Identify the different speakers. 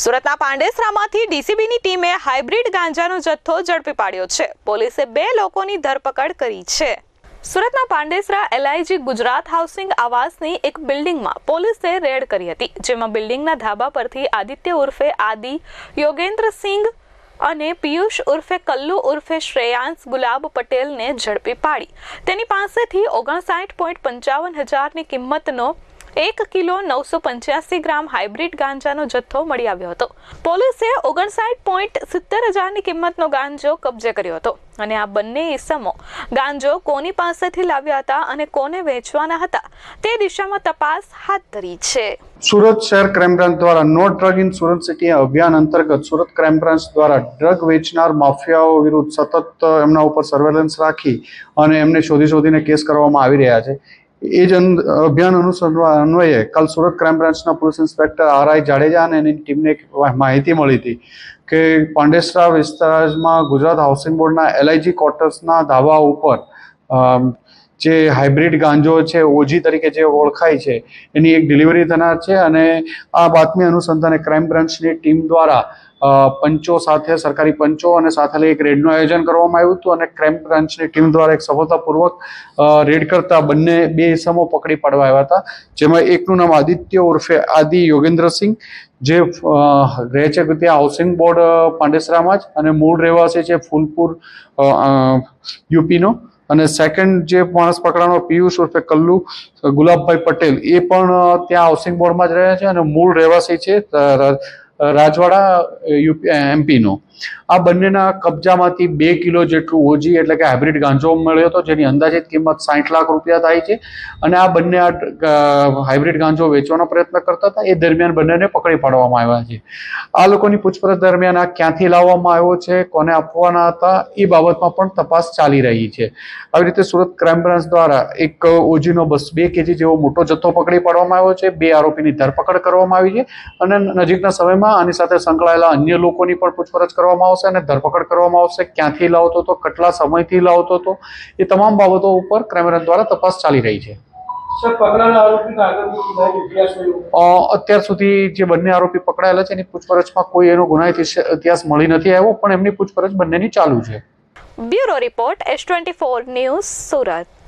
Speaker 1: સુરતના પાંડેસરામાંથી ડીસીબીની ટીમે હાઇબ્રિડ ગાંજાનો જથ્થો ઝડપી પાડ્યો છે. પોલીસે બે લોકોની ધરપકડ કરી છે. સુરતના પાંડેસરા એલઆઈજી ગુજરાત હાઉસિંગ આવાસની એક બિલ્ડિંગમાં પોલીસે રેડ કરી હતી, જેમાં બિલ્ડિંગના ધાબા પરથી આદિત્ય ઉર્ફે આદિ યોગેન્દ્રસિંહ અને પિયુષ ઉર્ફે કલ્લુ ઉર્ફે શ્રેયાંશ ગુલાબ પટેલને ઝડપી પાડી. તેની પાસેથી ઓગણસાઠ પોઈન્ટ પંચાવન હજારની કિંમતનો એક કિલો નવસો પંચ્યાસી ગ્રામ હાઇબ્રિડ ગાંજાનો જથ્થો મળી આવ્યો હતો. પોલીસે ઓગણસાઠ પોઈન્ટ સિત્તેર હજારની કિંમતનો ગાંજો કબજે કર્યો હતો અને આ બંને ઇસમો ગાંજો કોની પાસેથી લાવ્યા હતા અને કોને વેચવાના હતા તે દિશામાં તપાસ હાથ ધરી છે.
Speaker 2: સુરત શહેર ક્રાઇમ બ્રાન્ચ દ્વારા no drug in Surat city અભિયાન અંતર્ગત સુરત ક્રાઇમ બ્રાન્ચ દ્વારા ડ્રગ વેચનાર માફિયાઓ વિરુદ્ધ સતત એમના ઉપર સર્વેલન્સ રાખી અને એમને શોધી શોધીને કેસ કરવામાં આવી રહ્યા છે. એ જ અભિયાન અનુસરવા અન્વયે કાલ સુરત ક્રાઇમ બ્રાન્ચના police inspector R I Jadeja અને એની ટીમને માહિતી મળી હતી કે પાંડેસરા વિસ્તારમાં ગુજરાત હાઉસિંગ બોર્ડના એલઆઈજી ક્વાર્ટર્સના ધાબા ઉપર જે હાઇબ્રિડ ગાંજો છે ઓજી તરીકે જે ઓળખાય છે, એની એક ડિલિવરી થનાર છે અને આ બાતમી અનુસંધાને ક્રાઇમ બ્રાન્ચની ટીમ દ્વારા પંચો સાથે, સરકારી પંચો અને સાથે લઈ એક રેડનું આયોજન કરવામાં આવ્યું હતું અને ક્રાઇમ બ્રાન્ચની ટીમ દ્વારા એક સફળતાપૂર્વક રેડ કરતા બંને બે ઇસમો પકડી પાડવા આવ્યા હતા, જેમાં એકનું નામ આદિત્ય ઉર્ફે આદિ યોગેન્દ્રસિંહ જે રહે છે ત્યાં હાઉસિંગ બોર્ડ પાંડેસરામાં જ અને મૂળ રહેવાસી છે ફૂલપુર યુપીનો. અને સેકન્ડ જે માણસ પકડાનો પિયુષ ઉર્ફે કલ્લુ, ગુલાબભાઈ પટેલ, એ પણ ત્યાં હાઉસિંગ બોર્ડમાં જ રહે છે અને મૂળ રહેવાસી છે રાજવાડા યુપી એમપીનો આ બંનેના કબજામાંથી બે કિલો જેટલું ઓજી એટલે કે હાઇબ્રિડ ગાંજો મળ્યો હતો, જેની અંદાજિત કિંમત સાઠ લાખ રૂપિયા થાય છે. અને આ બંને આ હાઇબ્રિડ ગાંજો વેચવાનો પ્રયત્ન કરતા હતા. એ દરમિયાન બંનેને પકડી પાડવામાં આવ્યા છે. આ લોકોની પૂછપરછ દરમિયાન આ ક્યાંથી લાવવામાં આવ્યો છે, કોને આપવાના હતા, એ બાબતમાં પણ તપાસ ચાલી રહી છે. આવી રીતે સુરત ક્રાઇમ બ્રાન્ચ દ્વારા એક ઓજીનો બસ બે કેજી જેવો મોટો જથ્થો પકડી પાડવામાં આવ્યો છે. બે આરોપીની ધરપકડ કરવામાં આવી છે. અને નજીકના સમયમાં આની સાથે સંકળાયેલા અન્ય લોકોની પણ પૂછપરછ કરવામાં આવશે અને ધરપકડ કરવામાં આવશે. ક્યાંથી લાવતો હતો કેટલા સમયથી લાવતો હતો એ તમામ બાબતો ઉપર ક્રાઇમ દ્વારા તપાસ ચાલી રહી છે. અત્યાર સુધી જે બંને આરોપી પકડાયેલા છે એની પૂછપરછમાં કોઈ એનો ગુનાહિત ઇતિહાસ મળી નથી આવ્યો પણ એમની પૂછપરછ બંનેની ચાલુ છે.
Speaker 1: Bureau report S twenty four news Surat.